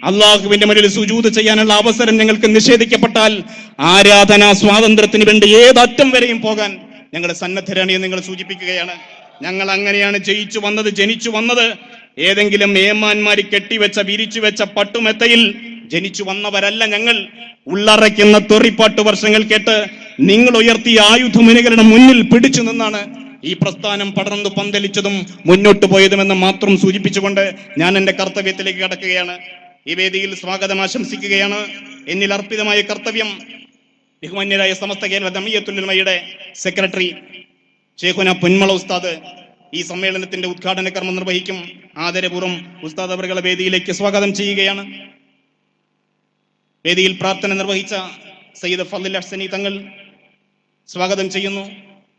അള്ളാഹുവിന്റെ മുന്നിൽ സുജൂത് ചെയ്യാനുള്ള അവസരം ഞങ്ങൾക്ക് നിഷേധിക്കപ്പെട്ടാൽ ആരാധനാ സ്വാതന്ത്ര്യത്തിന് വേണ്ടി ഏതറ്റം വരെയും പോകാൻ ഞങ്ങൾ സന്നദ്ധരാണ് നിങ്ങൾ സൂചിപ്പിക്കുകയാണ്. ഞങ്ങൾ അങ്ങനെയാണ് ജയിച്ചു വന്നത് ജനിച്ചു വന്നത്. ഏതെങ്കിലും ഏമാന്മാര് കെട്ടിവെച്ച വിരിച്ചു വെച്ച പട്ടുമെത്തയിൽ ജനിച്ചു വന്നവരല്ല ഞങ്ങൾ. ഉള്ളറയ്ക്കുന്ന തെറിപ്പാട്ട് വർഷങ്ങൾ കേട്ട് നിങ്ങൾ ഉയർത്തിയ ആയുധമുനികളുടെ മുന്നിൽ പിടിച്ചു നിന്നാണ് ഈ പ്രസ്ഥാനം പടർന്നു പന്തലിച്ചതും മുന്നോട്ട് പോയതുമെന്ന് മാത്രം സൂചിപ്പിച്ചുകൊണ്ട് ഞാൻ എന്റെ കർത്തവ്യത്തിലേക്ക് കടക്കുകയാണ്. ഈ വേദിയിൽ സ്വാഗതം ആശംസിക്കുകയാണ്. എന്നിൽ അർപ്പിതമായ കർത്തവ്യം ബഹുമാന്യരായ സമസ്ത കേരള ദമിയത്തുല്മയുടെ സെക്രട്ടറി ഷേഖുന പൊന്മള ഉസ്താദ് ഈ സമ്മേളനത്തിന്റെ ഉദ്ഘാടന കർമ്മം നിർവഹിക്കും. ആദരപൂർവം ഉസ്താദ് അവരുടെ വേദിയിലേക്ക് സ്വാഗതം ചെയ്യുകയാണ്. വേദിയിൽ പ്രാർത്ഥന നിർവഹിച്ച സയ്യിദ് ഫലിൽ അഹ്സനി തങ്ങൾ സ്വാഗതം ചെയ്യുന്നു.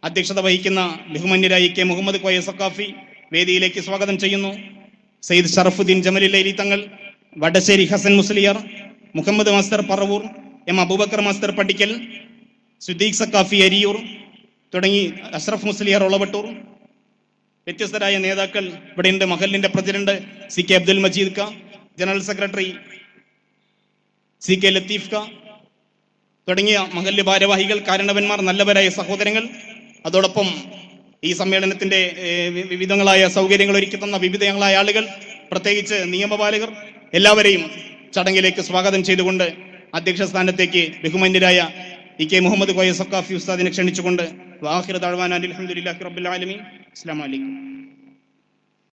അധ്യക്ഷത വഹിക്കുന്ന ബഹുമാന്യരായി കെ മുഹമ്മദ് കോയ സക്കാഫി വേദിയിലേക്ക് സ്വാഗതം ചെയ്യുന്നു. Sayyid Sharafuddin Jamalullaili Thangal Vadassery Hasan Musliyar Muhammad master Paravur M Abubakar master Pattikkal Siddique Sakhafi Ariyur തുടങ്ങി അഷ്റഫ് മുസ്ലിയർ ഒളവട്ടൂർ. വ്യത്യസ്തരായ നേതാക്കൾ ഇവിടെയുണ്ട് മഹലിന്റെ president C K Abdul Majeed K general secretary C K Latheef K തുടങ്ങിയ മഹല്ല് ഭാരവാഹികൾ കാരണവന്മാർ നല്ലവരായ സഹോദരങ്ങൾ. അതോടൊപ്പം ഈ സമ്മേളനത്തിന്റെ വിവിധങ്ങളായ സൗകര്യങ്ങൾ ഒരുക്കി തന്ന വിവിധങ്ങളായ ആളുകൾ പ്രത്യേകിച്ച് നിയമപാലകർ എല്ലാവരെയും ചടങ്ങിലേക്ക് സ്വാഗതം ചെയ്തുകൊണ്ട് അധ്യക്ഷ സ്ഥാനത്തേക്ക് ബഹുമാന്യരായ ഇ കെ മുഹമ്മദ് കോയ ഉസ്താദിനെ ക്ഷണിച്ചുകൊണ്ട് വാഹിർ തഴവാൻ അലഹമുല്ലാഹി റബ്ബുൽ ആലമീൻ. അസ്സലാമു അലൈക്കും.